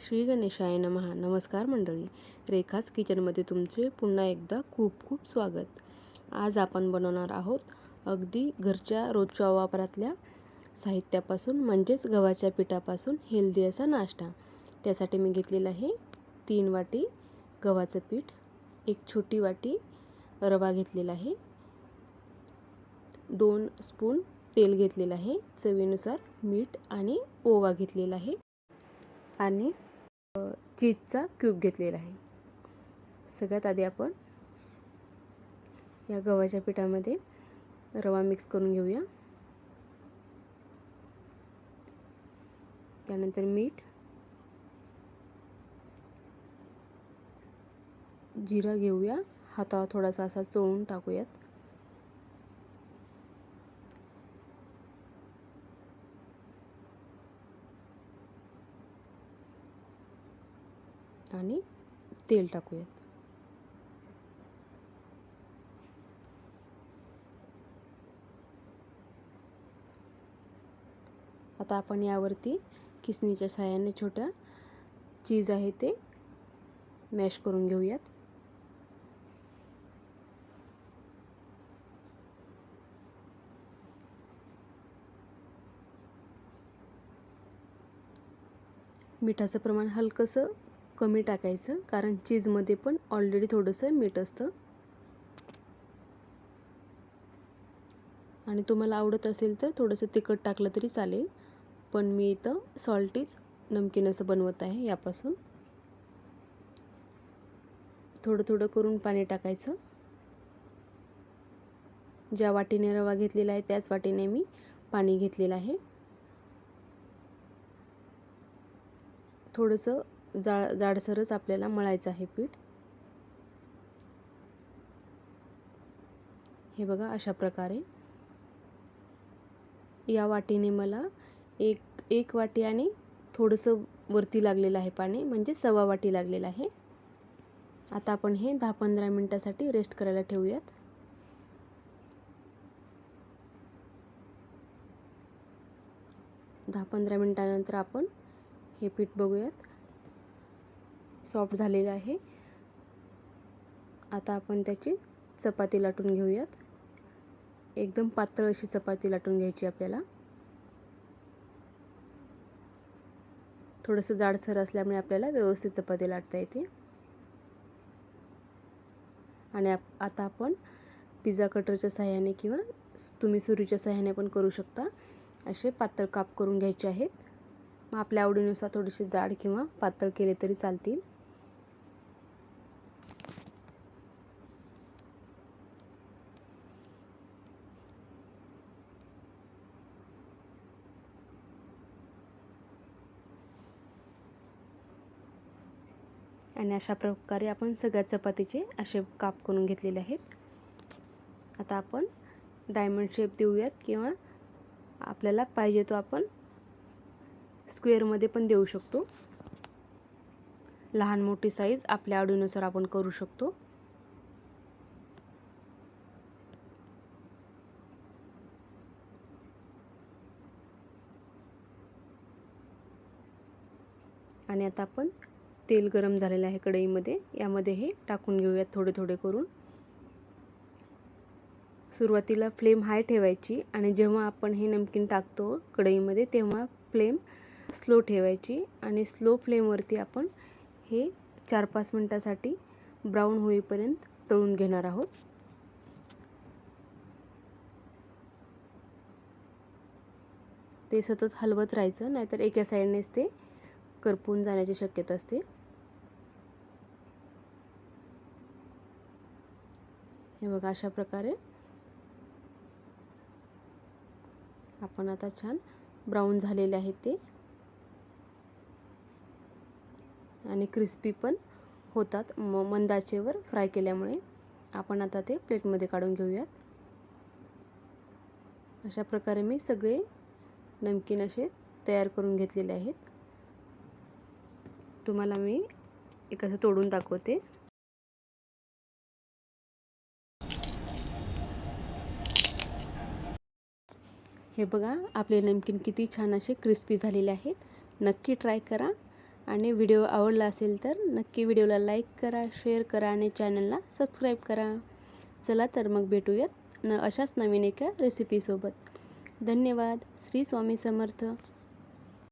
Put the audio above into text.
श्री गणेशाय नमहा नमस्कार मंडळी. रेखास किचनमध्ये तुमचे पुन्हा एकदा खूप खूप स्वागत. आज आपण बनवणार आहोत अगदी घरच्या रोजच्या वापरातल्या साहित्यापासून म्हणजेच गव्हाच्या पिठापासून हेल्दी असा नाश्ता. त्यासाठी मी घेतलेला आहे तीन वाटी गव्हाचं पीठ एक छोटी वाटी रवा घेतलेला आहे दोन स्पून तेल घेतलेलं आहे चवीनुसार मीठ आणि ओवा घेतलेला आहे आणि चीजचा क्यूब घेतलेला आहे. सगळ्यात आधी आपण या गव्हाच्या पिठामध्ये रवा मिक्स करून घेऊया. त्यानंतर मीठ जिरा घेऊया. हातावर थोडासा असा चोळून टाकूयात. आणि तेल टाकूयात. आता आपण यावरती किसणीच्या साह्याने छोट्या चीज आहे ते मॅश करून घेऊयात. मिठाचं प्रमाण हलकंसं कमी टाकायचं कारण चीजमध्ये पण ऑलरेडी थोडंसं मीठ असतं. आणि तुम्हाला आवडत असेल तर थोडंसं तिखट टाकलं तरी चालेल पण मी इथं सॉल्टीच नमकीन असं बनवत आहे यापासून. थोडं थोडं करून पाणी टाकायचं. ज्या वाटीने रवा घेतलेला आहे त्याच वाटीने मी पाणी घेतलेलं आहे. थोडंसं जा जाडसरच आपल्याला मळायचं आहे पीठ. हे बघा अशा प्रकारे. या वाटीने मला एक एक वाटी आणि थोडंसं वरती लागलेलं आहे पाणी म्हणजे सव्वा वाटी लागलेलं आहे. आता आपण हे दहा पंधरा मिनटासाठी रेस्ट करायला ठेवूयात. दहा पंधरा मिनटानंतर आपण हे पीठ बघूयात. सॉफ्ट झालेलं आहे. आता आपण त्याची चपाती लाटून घेऊयात. एकदम पातळ अशी चपाती लाटून घ्यायची आपल्याला. थोडंसं जाडसर असल्यामुळे आपल्याला व्यवस्थित चपाती लाटता येते. आणि आता आपण पिझ्झा कटरच्या सहाय्याने किंवा तुम्ही सुरीच्या सहाय्याने पण करू शकता. असे पातळ काप करून घ्यायचे आहेत. मग आपल्या आवडीनुसार थोडेसे जाड किंवा पातळ केले तरी चालतील. आणि अशा प्रकारे आपण सगळ्या चपातीचे असे काप करून घेतलेले आहेत. आता आपण डायमंड शेप देऊयात किंवा आपल्याला पाहिजे तो आपण स्क्वेअरमध्ये पण देऊ शकतो. लहान मोठी साईज आपल्या आवडीनुसार आपण करू शकतो. आणि आता आपण तेल गरम झालेलं आहे कढईमध्ये. यामध्ये हे टाकून घेऊयात थोडे थोडे करून. सुरुवातीला फ्लेम हाय ठेवायची आणि जेव्हा आपण हे नमकीन टाकतो कढईमध्ये तेव्हा फ्लेम स्लो ठेवायची आणि स्लो फ्लेमवरती आपण हे चार पाच मिनटासाठी ब्राऊन होईपर्यंत तळून घेणार आहोत. ते सतत हलवत राहायचं नाहीतर एका साईडनेच ते करपून जाण्याची शक्यता असते. हे बघा अशा प्रकारे. आपण आता छान ब्राऊन झालेले आहेत ते. आणि क्रिस्पी पण होतात म मंदाचेवर फ्राय केल्यामुळे. आपण आता ते प्लेटमध्ये काढून घेऊयात. अशा प्रकारे मी सगळे नमकीन असे तयार करून घेतलेले आहेत. तुम्हाला मी एक असं तोडून दाखवते. हे बघा आपले नमकीन किती छान असे क्रिस्पी झालेले आहेत. नक्की ट्राय करा. आणि व्हिडिओ आवडला असेल तर नक्की व्हिडिओला लाईक करा शेअर करा आणि चॅनलला सबस्क्राईब करा. चला तर मग भेटूयात न अशाच नवीन एका रेसिपीसोबत धन्यवाद. श्री स्वामी समर्थ.